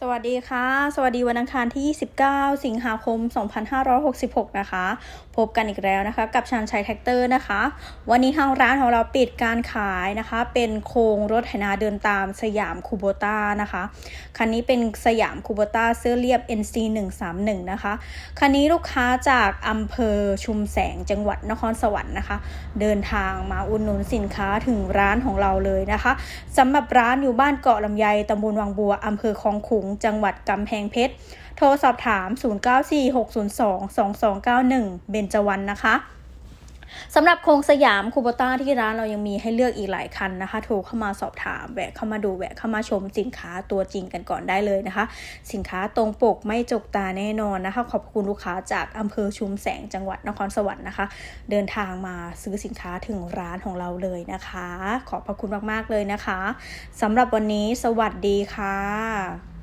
สวัสดีค่ะ สวัสดีวันอังคารที่ 29 สิงหาคม 2566 นะคะ พบกันอีกแล้วนะคะ กับชานชัยแท็กเตอร์นะคะ วันนี้ทางร้านของเราปิดการขายนะคะ เป็นโครงรถไถนาเดินตามสยามคูโบต้านะคะ คันนี้เป็นสยามคูโบต้าเสื้อเรียบ NC 131นะคะ คันนี้ลูกค้าจากอำเภอชุมแสงจังหวัดนครสวรรค์นะคะ เดินทางมาอุดหนุนสินค้าถึงร้านของเราเลยนะคะสำหรับร้านอยู่บ้านเกาะลำไยตำบลวังบัวอำเภอคลองขลุงจังหวัดกำแพงเพชร โทรสอบถาม 0946022291 เบญจวรรณนะคะสำหรับโครงสยามคูโบต้าที่ร้านเรายังมีให้เลือกอีกหลายคันนะคะ โทรเข้ามาสอบถามแวะเข้ามาดูแวะเข้ามาชมสินค้าตัวจริงกันก่อนได้เลยนะคะ สินค้าตรงปกไม่จกตาแน่นอนนะคะ ขอบคุณลูกค้าจากอำเภอชุมแสงจังหวัดนครสวรรค์นะคะ เดินทางมาซื้อสินค้าถึงร้านของเราเลยนะคะ ขอบพระคุณมากๆเลยนะคะสำหรับวันนี้สวัสดีค่ะ